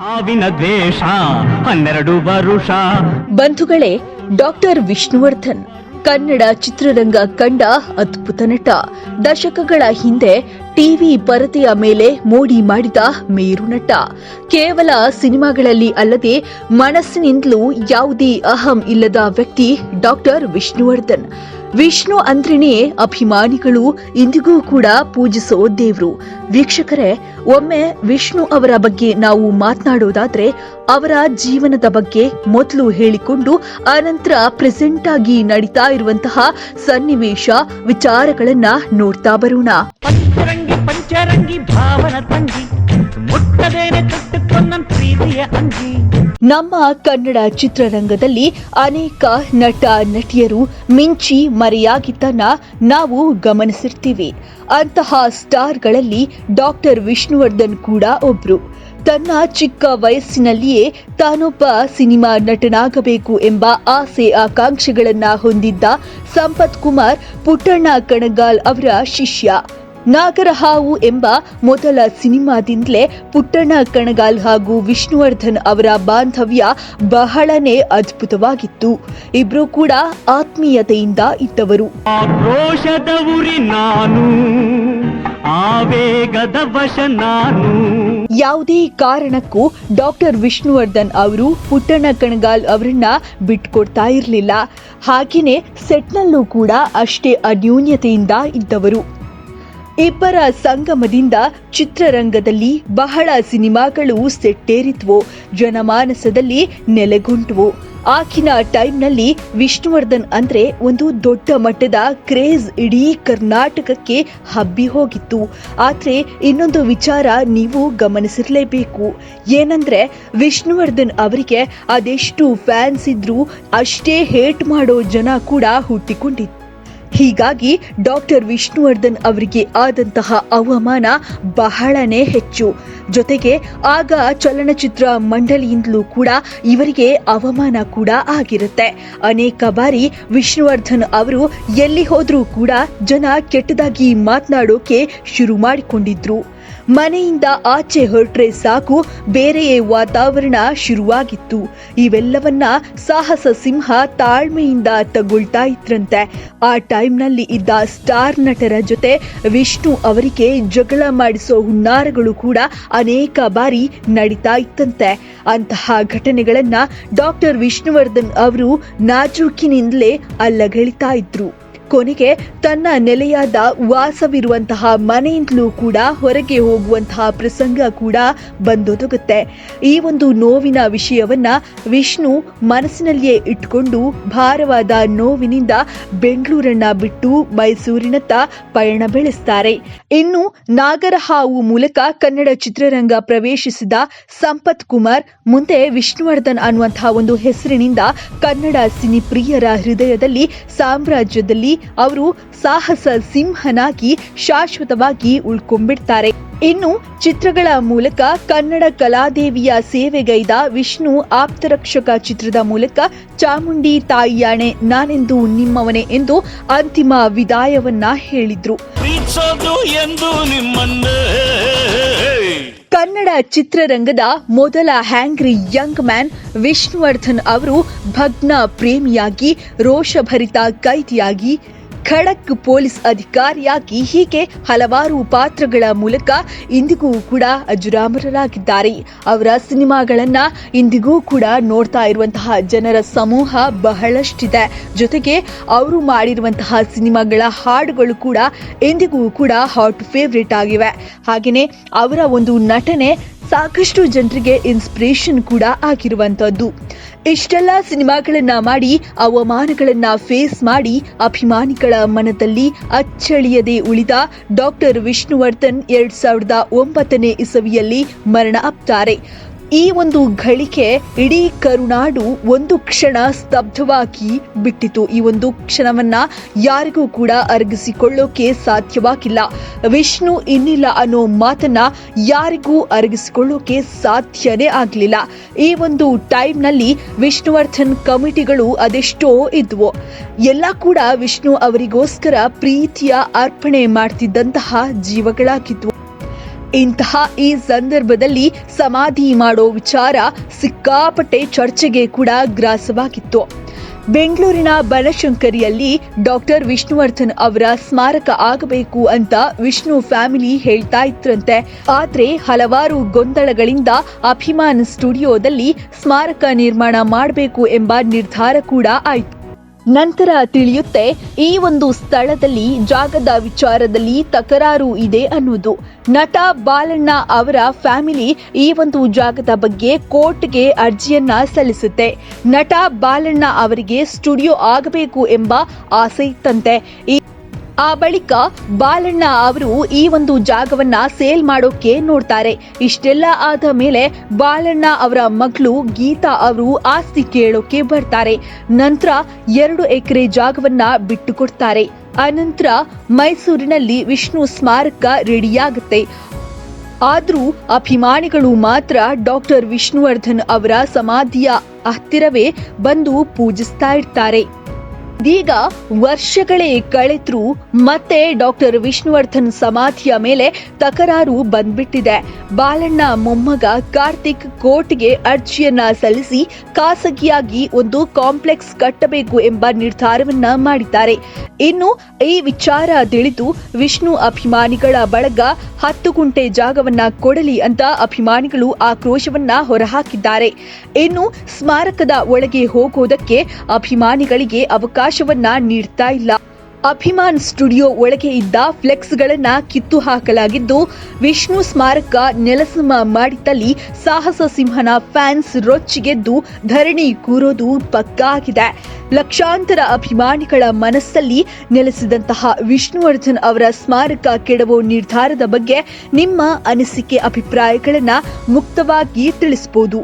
ಹಾವಿನ ದ್ವೇಷ, ಹನ್ನೆರಡು ವರುಷ. ಬಂಧುಗಳೇ, ಡಾಕ್ಟರ್ ವಿಷ್ಣುವರ್ಧನ್, ಕನ್ನಡ ಚಿತ್ರರಂಗ ಕಂಡ ಅದ್ಭುತ ನಟ. ದಶಕಗಳ ಹಿಂದೆ ಟಿವಿ ಪರದೆಯ ಮೇಲೆ ಮೋಡಿ ಮಾಡಿದ ಮೇರು ನಟ. ಕೇವಲ ಸಿನಿಮಾಗಳಲ್ಲಿ ಅಲ್ಲದೆ ಮನಸ್ಸಿನಿಂದಲೂ ಯಾವುದೇ ಅಹಂ ಇಲ್ಲದ ವ್ಯಕ್ತಿ ಡಾಕ್ಟರ್ ವಿಷ್ಣುವರ್ಧನ್. ವಿಷ್ಣು ಅಂದ್ರೇನೆ ಅಭಿಮಾನಿಗಳು ಇಂದಿಗೂ ಕೂಡ ಪೂಜಿಸೋ ದೇವ್ರು. ವೀಕ್ಷಕರೇ, ಒಮ್ಮೆ ವಿಷ್ಣು ಅವರ ಬಗ್ಗೆ ನಾವು ಮಾತನಾಡೋದಾದ್ರೆ ಅವರ ಜೀವನದ ಬಗ್ಗೆ ಮೊದಲು ಹೇಳಿಕೊಂಡು ಅನಂತರ ಪ್ರೆಸೆಂಟ್ ಆಗಿ ನಡೀತಾ ಇರುವಂತಹ ಸನ್ನಿವೇಶ ವಿಚಾರಗಳನ್ನ ನೋಡ್ತಾ ಬರೋಣ. ಪಂಚರಂಗಿ ಪಂಚರಂಗಿ, ಭಾವನ ತಂಗಿ. ಮುಟ್ಟದೇನೆ ಪ್ರೀತಿಯ ಅಂಗಿ. ನಮ್ಮ ಕನ್ನಡ ಚಿತ್ರರಂಗದಲ್ಲಿ ಅನೇಕ ನಟ, ನಟಿಯರು ಮಿಂಚಿ ಮರೆಯಾಗಿದ್ದನ್ನ ನಾವು ಗಮನಿಸಿರ್ತೀವಿ. ಅಂತಹ ಸ್ಟಾರ್ಗಳಲ್ಲಿ ಡಾಕ್ಟರ್ ವಿಷ್ಣುವರ್ಧನ್ ಕೂಡ ಒಬ್ರು. ತನ್ನ ಚಿಕ್ಕ ವಯಸ್ಸಿನಲ್ಲಿಯೇ ತಾನೊಬ್ಬ ಸಿನಿಮಾ ನಟನಾಗಬೇಕು ಎಂಬ ಆಸೆ ಆಕಾಂಕ್ಷೆಗಳನ್ನ ಹೊಂದಿದ್ದ ಸಂಪತ್ ಕುಮಾರ್ ಪುಟ್ಟಣ್ಣ ಕಣಗಾಲ್ ಅವರ ಶಿಷ್ಯ. ನಾಗರಹಾವು ಎಂಬ ಮೊದಲ ಸಿನಿಮಾದಿಂದಲೇ ಪುಟ್ಟಣ್ಣ ಕಣಗಾಲ್ ಹಾಗೂ ವಿಷ್ಣುವರ್ಧನ್ ಅವರ ಬಾಂಧವ್ಯ ಬಹಳನೇ ಅದ್ಭುತವಾಗಿತ್ತು. ಇಬ್ರು ಕೂಡ ಆತ್ಮೀಯತೆಯಿಂದ ಇದ್ದವರು. ನಾನು ಆವೇಗದ ವಶ ನಾನು. ಯಾವುದೇ ಕಾರಣಕ್ಕೂ ಡಾಕ್ಟರ್ ವಿಷ್ಣುವರ್ಧನ್ ಅವರು ಪುಟ್ಟಣ್ಣ ಕಣಗಾಲ್ ಅವರನ್ನ ಬಿಟ್ಕೊಡ್ತಾ ಇರಲಿಲ್ಲ. ಹಾಗೆಯೇ ಸೆಟ್ನಲ್ಲೂ ಕೂಡ ಅಷ್ಟೇ ಅನ್ಯೂನ್ಯತೆಯಿಂದ ಇದ್ದವರು. ಇಬ್ಬರ ಸಂಗಮದಿಂದ ಚಿತ್ರರಂಗದಲ್ಲಿ ಬಹಳ ಸಿನಿಮಾಗಳು ಸೆಟ್ಟೇರಿತ್ವು, ಜನಮಾನಸದಲ್ಲಿ ನೆಲೆಗೊಂಡ್ವು ಆಕಿನ ಟೈಮ್ನಲ್ಲಿ ವಿಷ್ಣುವರ್ಧನ್ ಅಂದ್ರೆ ಒಂದು ದೊಡ್ಡ ಮಟ್ಟದ ಕ್ರೇಜ್ ಇಡೀ ಕರ್ನಾಟಕಕ್ಕೆ ಹಬ್ಬಿ ಹೋಗಿತ್ತು. ಆದ್ರೆ ಇನ್ನೊಂದು ವಿಚಾರ ನೀವು ಗಮನಿಸಿರಲೇಬೇಕು. ಏನಂದ್ರೆ ವಿಷ್ಣುವರ್ಧನ್ ಅವರಿಗೆ ಅದೆಷ್ಟು ಫ್ಯಾನ್ಸ್ ಇದ್ರು ಅಷ್ಟೇ ಹೇಟ್ ಮಾಡೋ ಜನ ಕೂಡ ಹುಟ್ಟಿಕೊಂಡಿತ್ತು. ಹೀಗಾಗಿ ಡಾಕ್ಟರ್ ವಿಷ್ಣುವರ್ಧನ್ ಅವರಿಗೆ ಆದಂತಹ ಅವಮಾನ ಬಹಳನೇ ಹೆಚ್ಚು. ಜೊತೆಗೆ ಆಗ ಚಲನಚಿತ್ರ ಮಂಡಳಿಯಿಂದಲೂ ಕೂಡ ಇವರಿಗೆ ಅವಮಾನ ಕೂಡ ಆಗಿರುತ್ತೆ. ಅನೇಕ ಬಾರಿ ವಿಷ್ಣುವರ್ಧನ್ ಅವರು ಎಲ್ಲಿ ಹೋದರೂ ಕೂಡ ಜನ ಕೆಟ್ಟದಾಗಿ ಮಾತನಾಡೋಕೆ ಶುರು ಮಾಡಿಕೊಂಡಿದ್ರು. ಮನೆಯಿಂದ ಆಚೆ ಹೊರಟ್ರೆ ಸಾಕು, ಬೇರೆಯೇ ವಾತಾವರಣ ಶುರುವಾಗಿತ್ತು. ಇವೆಲ್ಲವನ್ನ ಸಾಹಸ ಸಿಂಹ ತಾಳ್ಮೆಯಿಂದ ತಗೊಳ್ತಾ ಇದ್ರಂತೆ. ಆ ಟೈಮ್ನಲ್ಲಿ ಇದ್ದ ಸ್ಟಾರ್ ನಟರ ಜೊತೆ ವಿಷ್ಣು ಅವರಿಗೆ ಜಗಳ ಮಾಡಿಸೋ ಹುನ್ನಾರಗಳು ಕೂಡ ಅನೇಕ ಬಾರಿ ನಡೀತಾ ಇತ್ತಂತೆ. ಅಂತಹ ಘಟನೆಗಳನ್ನ ಡಾಕ್ಟರ್ ವಿಷ್ಣುವರ್ಧನ್ ಅವರು ನಾಜೂಕಿನಿಂದಲೇ ಅಲ್ಲಗಳಿತಾ ಇದ್ರು. ಕೊನೆಗೆ ತನ್ನ ನೆಲೆಯಾದ ವಾಸವಿರುವಂತಹ ಮನೆಯಿಂದಲೂ ಕೂಡ ಹೊರಗೆ ಹೋಗುವಂತಹ ಪ್ರಸಂಗ ಕೂಡ ಬಂದೊದಗುತ್ತೆ. ಈ ಒಂದು ನೋವಿನ ವಿಷಯವನ್ನ ವಿಷ್ಣು ಮನಸ್ಸಿನಲ್ಲಿಯೇ ಇಟ್ಕೊಂಡು ಭಾರವಾದ ನೋವಿನಿಂದ ಬೆಂಗಳೂರನ್ನ ಬಿಟ್ಟು ಮೈಸೂರಿನತ್ತ ಪಯಣ ಬೆಳೆಸ್ತಾರೆ. ಇನ್ನು ನಾಗರಹಾವು ಮೂಲಕ ಕನ್ನಡ ಚಿತ್ರರಂಗ ಪ್ರವೇಶಿಸಿದ ಸಂಪತ್ ಕುಮಾರ್, ಮುಂದೆ ವಿಷ್ಣುವರ್ಧನ್ ಅನ್ನುವಂತಹ ಒಂದು ಹೆಸರಿನಿಂದ ಕನ್ನಡ ಸಿನಿ ಪ್ರಿಯರ ಹೃದಯದಲ್ಲಿ ಸಾಮ್ರಾಜ್ಯದಲ್ಲಿ ಅವರು ಸಾಹಸ ಸಿಂಹನಾಗಿ ಶಾಶ್ವತವಾಗಿ ಉಳ್ಕೊಂಡ್ಬಿಡ್ತಾರೆ. ಇನ್ನು ಚಿತ್ರಗಳ ಮೂಲಕ ಕನ್ನಡ ಕಲಾದೇವಿಯ ಸೇವೆಗೈದ ವಿಷ್ಣು ಆಪ್ತರಕ್ಷಕ ಚಿತ್ರದ ಮೂಲಕ ಚಾಮುಂಡಿ ತಾಯಿಯಾಣೆ ನಾನೆಂದು ನಿಮ್ಮವನೇ ಎಂದು ಅಂತಿಮ ವಿದಾಯವನ್ನ ಹೇಳಿದ್ರು. ಕನ್ನಡ ಚಿತ್ರರಂಗದ ಮೊದಲ ಹ್ಯಾಂಗ್ರಿ ಯಂಗ್ ಮ್ಯಾನ್ ವಿಷ್ಣುವರ್ಧನ್ ಅವರು ಭಗ್ನ ಪ್ರೇಮಿಯಾಗಿ ರೋಷಭರಿತ ಕೈದಿಯಾಗಿ ಖಡಕ್ ಪೊಲೀಸ್ ಅಧಿಕಾರಿಯಾಗಿ ಹೀಗೆ ಹಲವಾರು ಪಾತ್ರಗಳ ಮೂಲಕ ಇಂದಿಗೂ ಕೂಡ ಅಜರಾಮರರಾಗಿದ್ದಾರೆ. ಅವರ ಸಿನಿಮಾಗಳನ್ನ ಇಂದಿಗೂ ಕೂಡ ನೋಡ್ತಾ ಇರುವಂತಹ ಜನರ ಸಮೂಹ ಬಹಳಷ್ಟಿದೆ. ಜೊತೆಗೆ ಅವರು ಮಾಡಿರುವಂತಹ ಸಿನಿಮಾಗಳ ಹಾಡುಗಳು ಕೂಡ ಇಂದಿಗೂ ಕೂಡ ಹಾಟ್ ಫೇವ್ರೇಟ್ ಆಗಿವೆ. ಹಾಗೆಯೇ ಅವರ ಒಂದು ನಟನೆ ಸಾಕಷ್ಟು ಜನರಿಗೆ ಇನ್ಸ್ಪಿರೇಷನ್ ಕೂಡ ಆಗಿರುವಂತದ್ದು. ಇಷ್ಟೆಲ್ಲ ಸಿನಿಮಾಗಳನ್ನ ಮಾಡಿ, ಅವಮಾನಗಳನ್ನ ಫೇಸ್ ಮಾಡಿ, ಅಭಿಮಾನಿಗಳ ಮನದಲ್ಲಿ ಅಚ್ಚಳಿಯದೆ ಉಳಿದ ಡಾಕ್ಟರ್ ವಿಷ್ಣುವರ್ಧನ್ ಎರಡ್ ಸಾವಿರದ ಒಂಬತ್ತನೇ ಇಸವಿಯಲ್ಲಿ ಮರಣ ಅಪ್ತಾರೆ ಈ ಒಂದು ಗಳಿಕೆ ಇಡೀ ಕರುನಾಡು ಒಂದು ಕ್ಷಣ ಸ್ತಬ್ಧವಾಗಿ ಬಿಟ್ಟಿತು. ಈ ಒಂದು ಕ್ಷಣವನ್ನ ಯಾರಿಗೂ ಕೂಡ ಅರಗಿಸಿಕೊಳ್ಳೋಕೆ ಸಾಧ್ಯವಾಗಿಲ್ಲ. ವಿಷ್ಣು ಇನ್ನಿಲ್ಲ ಅನ್ನೋ ಮಾತನ್ನ ಯಾರಿಗೂ ಅರಗಿಸಿಕೊಳ್ಳೋಕೆ ಸಾಧ್ಯನೇ ಆಗಲಿಲ್ಲ. ಈ ಒಂದು ಟೈಮ್ನಲ್ಲಿ ವಿಷ್ಣುವರ್ಧನ್ ಕಮಿಟಿಗಳು ಅದೆಷ್ಟೋ ಇದ್ವು. ಎಲ್ಲ ಕೂಡ ವಿಷ್ಣು ಅವರಿಗೋಸ್ಕರ ಪ್ರೀತಿಯ ಅರ್ಪಣೆ ಮಾಡ್ತಿದ್ದಂತಹ ಜೀವಗಳಾಗಿದ್ವು. ಇಂತಹ ಈ ಸಂದರ್ಭದಲ್ಲಿ ಸಮಾಧಿ ಮಾಡೋ ವಿಚಾರ ಸಿಕ್ಕಾಪಟ್ಟೆ ಚರ್ಚೆಗೆ ಕೂಡ ಗ್ರಾಸವಾಗಿತ್ತು. ಬೆಂಗಳೂರಿನ ಬನಶಂಕರಿಯಲ್ಲಿ ಡಾಕ್ಟರ್ ವಿಷ್ಣುವರ್ಧನ್ ಅವರ ಸ್ಮಾರಕ ಆಗಬೇಕು ಅಂತ ವಿಷ್ಣು ಫ್ಯಾಮಿಲಿ ಹೇಳ್ತಾ ಇದ್ರಂತೆ. ಆದರೆ ಹಲವಾರು ಗೊಂದಲಗಳಿಂದ ಅಭಿಮಾನ್ ಸ್ಟುಡಿಯೋದಲ್ಲಿ ಸ್ಮಾರಕ ನಿರ್ಮಾಣ ಮಾಡಬೇಕು ಎಂಬ ನಿರ್ಧಾರ ಕೂಡ ಆಯಿತು. ನಂತರ ತಿಳಿಯುತ್ತೆ, ಈ ಒಂದು ಸ್ಥಳದಲ್ಲಿ ಜಾಗದ ವಿಚಾರದಲ್ಲಿ ತಕರಾರು ಇದೆ ಅನ್ನೋದು ನಟ ಬಾಲಣ್ಣ ಅವರ ಫ್ಯಾಮಿಲಿ ಈ ಒಂದು ಜಾಗದ ಬಗ್ಗೆ ಕೋರ್ಟ್ಗೆ ಅರ್ಜಿಯನ್ನ ಸಲ್ಲಿಸುತ್ತೆ. ನಟ ಬಾಲಣ್ಣ ಅವರಿಗೆ ಸ್ಟುಡಿಯೋ ಆಗಬೇಕು ಎಂಬ ಆಸೆ ಇತ್ತಂತೆ. ಆ ಬಳಿಕ ಬಾಲಣ್ಣ ಅವರು ಈ ಒಂದು ಜಾಗವನ್ನ ಸೇಲ್ ಮಾಡೋಕೆ ನೋಡ್ತಾರೆ. ಇಷ್ಟೆಲ್ಲ ಆದ ಮೇಲೆ ಬಾಲಣ್ಣ ಅವರ ಮಗಳು ಗೀತಾ ಅವರು ಆಸ್ತಿ ಕೇಳೋಕೆ ಬರ್ತಾರೆ. ನಂತರ ಎರಡು ಎಕರೆ ಜಾಗವನ್ನ ಬಿಟ್ಟು ಕೊಡ್ತಾರೆ ಅನಂತರ ಮೈಸೂರಿನಲ್ಲಿ ವಿಷ್ಣು ಸ್ಮಾರಕ ರೆಡಿಯಾಗುತ್ತೆ. ಆದರೂ ಅಭಿಮಾನಿಗಳು ಮಾತ್ರ ಡಾಕ್ಟರ್ ವಿಷ್ಣುವರ್ಧನ್ ಅವರ ಸಮಾಧಿಯ ಹತ್ತಿರವೇ ಬಂದು ಪೂಜಿಸ್ತಾ ಇರ್ತಾರೆ. ಇದೀಗ ವರ್ಷಗಳೇ ಕಳೆದ್ರೂ ಮತ್ತೆ ಡಾಕ್ಟರ್ ವಿಷ್ಣುವರ್ಧನ್ ಸಮಾಧಿಯ ಮೇಲೆ ತಕರಾರು ಬಂದ್ಬಿಟ್ಟಿದೆ. ಬಾಲಣ್ಣ ಮೊಮ್ಮಗ ಕಾರ್ತಿಕ್ ಕೋರ್ಟ್ಗೆ ಅರ್ಜಿಯನ್ನ ಸಲ್ಲಿಸಿ ಖಾಸಗಿಯಾಗಿ ಒಂದು ಕಾಂಪ್ಲೆಕ್ಸ್ ಕಟ್ಟಬೇಕು ಎಂಬ ನಿರ್ಧಾರವನ್ನ ಮಾಡಿದ್ದಾರೆ. ಇನ್ನು ಈ ವಿಚಾರ ತಿಳಿದು ವಿಷ್ಣು ಅಭಿಮಾನಿಗಳ ಬಳಗ ಹತ್ತು ಗುಂಟೆ ಜಾಗವನ್ನ ಕೊಡಲಿ ಅಂತ ಅಭಿಮಾನಿಗಳು ಆಕ್ರೋಶವನ್ನ ಹೊರಹಾಕಿದ್ದಾರೆ. ಇನ್ನು ಸ್ಮಾರಕದ ಒಳಗೆ ಹೋಗೋದಕ್ಕೆ ಅಭಿಮಾನಿಗಳಿಗೆ ಅವಕಾಶವನ್ನ ನೀಡ್ತಾ ಇಲ್ಲ. ಅಭಿಮಾನ್ ಸ್ಟುಡಿಯೋ ಒಳಗೆ ಇದ್ದ ಫ್ಲೆಕ್ಸ್ಗಳನ್ನ ಕಿತ್ತು ಹಾಕಲಾಗಿದ್ದು, ವಿಷ್ಣು ಸ್ಮಾರಕ ನೆಲಸಮ ಮಾಡಿದ್ದಲ್ಲಿ ಸಾಹಸ ಸಿಂಹನ ಫ್ಯಾನ್ಸ್ ರೊಚ್ಚಿಗೆದ್ದು ಧರಣಿ ಕೂರೋದು ಪಕ್ಕಾಗಿದೆ ಲಕ್ಷಾಂತರ ಅಭಿಮಾನಿಗಳ ಮನಸ್ಸಲ್ಲಿ ನೆಲೆಸಿದಂತಹ ವಿಷ್ಣುವರ್ಧನ್ ಅವರ ಸ್ಮಾರಕ ಕೆಡವು ನಿರ್ಧಾರದ ಬಗ್ಗೆ ನಿಮ್ಮ ಅನಿಸಿಕೆ, ಅಭಿಪ್ರಾಯಗಳನ್ನ ಮುಕ್ತವಾಗಿ ತಿಳಿಸಬಹುದು